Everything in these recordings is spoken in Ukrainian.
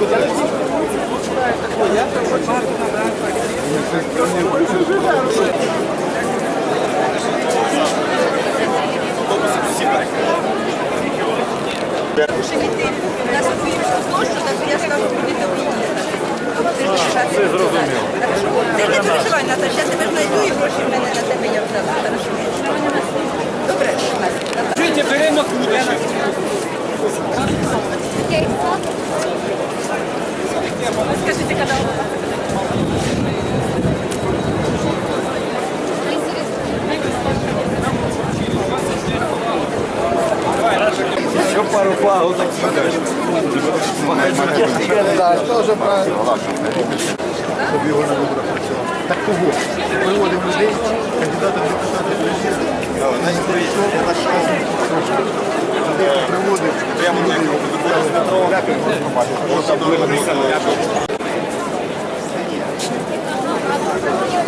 Спасибо. Еще пару. Так, правильно. Щоб його не вибрати. Так кого? Виводимо людей, кандидата в депутати президента. Приводив. Прямо на його. Дякую, просто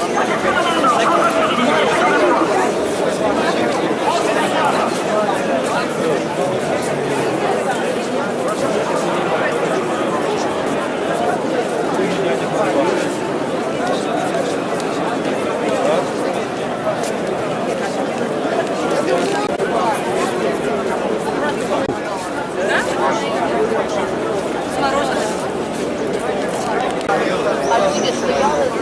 бачите.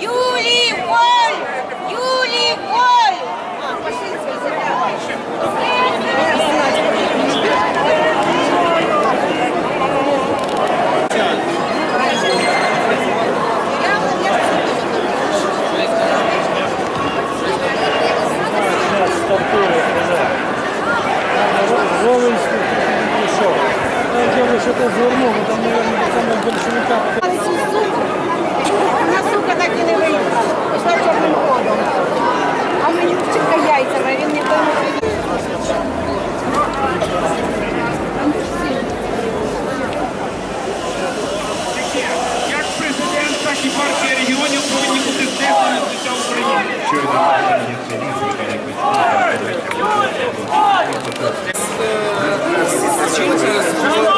Юлі Воль! Юлі Воль! А, Це звернув, там, мабуть, саме більшовика. Вона, сука, так і не виїхала. Пішла чорним ходом. А мені чітка яйцями, він не тому. Як президент, так і партія регіонів повинні бути здійснені з життя України. Дайте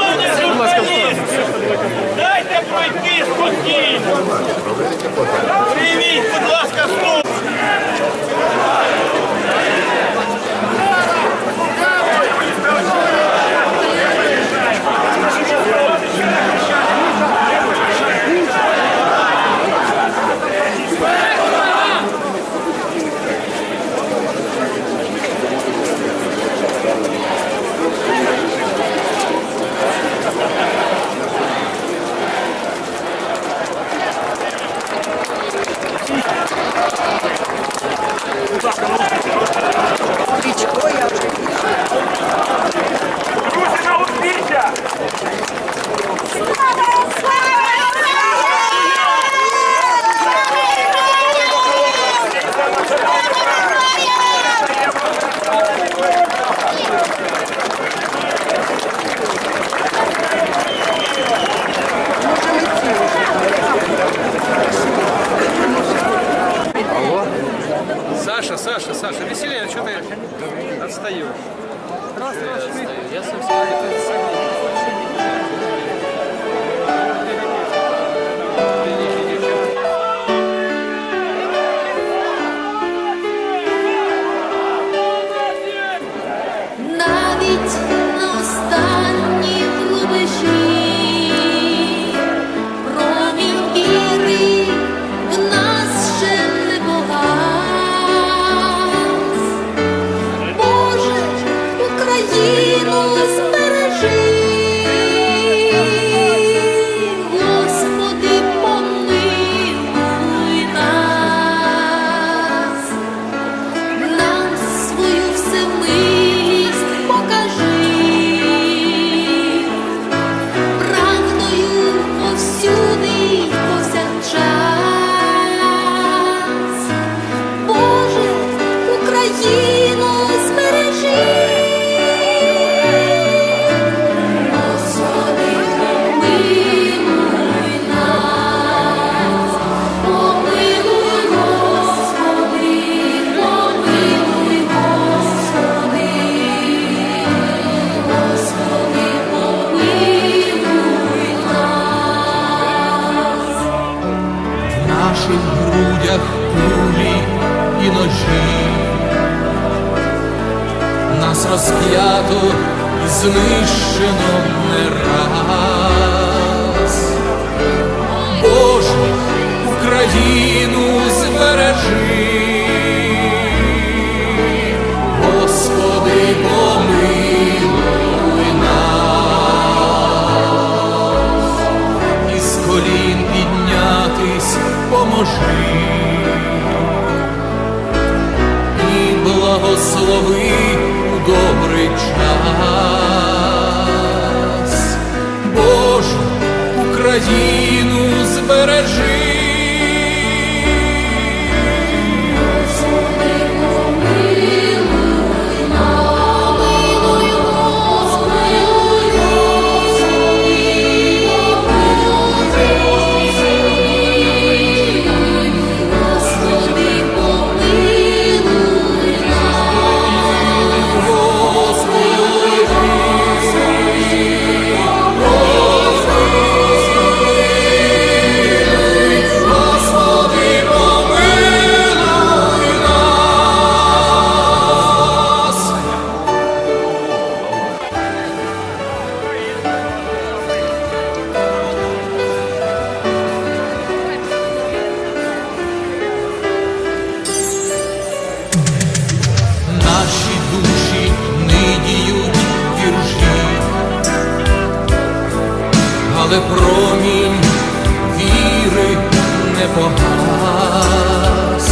Прийміть, будь ласка, слово. І знищено не раз. Боже, Україну збережи, Господи, помилуй нас, із колін піднятись поможи. Благослови у добрий час. Боже, Україну збережи. Погас.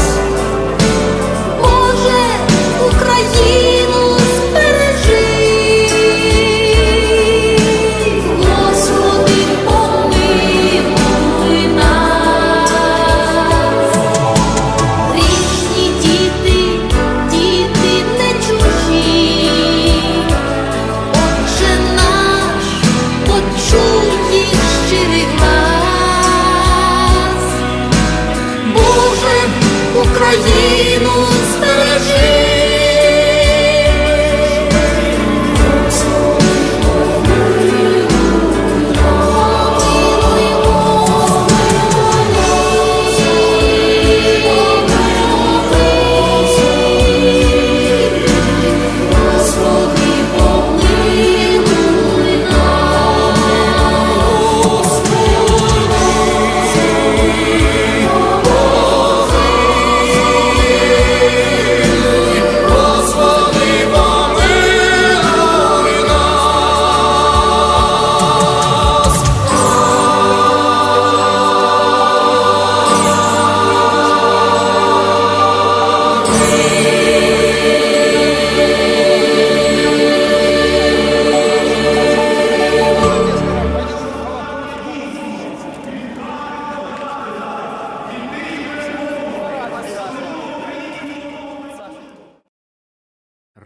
Боже, Україну збережи, Господи, помилуй нас. Грішні діти, діти не чужі, Отче наш, почуй їх Україну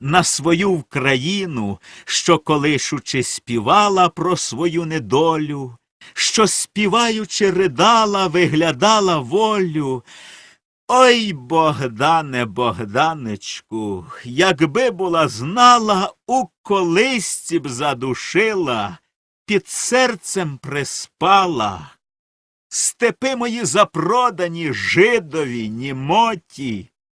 на свою Вкраїну, що колишучи співала про свою недолю, що співаючи ридала, виглядала волю. Ой, Богдане, Богданечку, якби була знала, у колисці б задушила, під серцем приспала. Степи мої запродані жидові, німоті,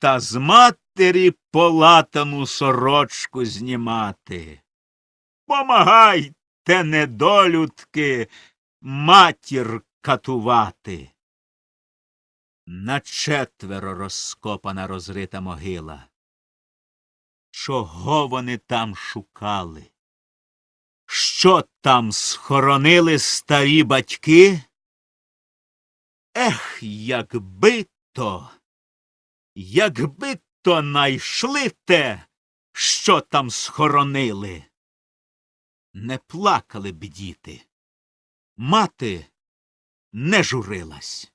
та з матері полатану сорочку знімати. Помагайте, недолюдки, матір катувати. На четверо розкопана розрита могила. Чого вони там шукали? Що там схоронили старі батьки? Ех, якби то, якби то найшли те, що там схоронили. Не плакали б діти, мати не журилась.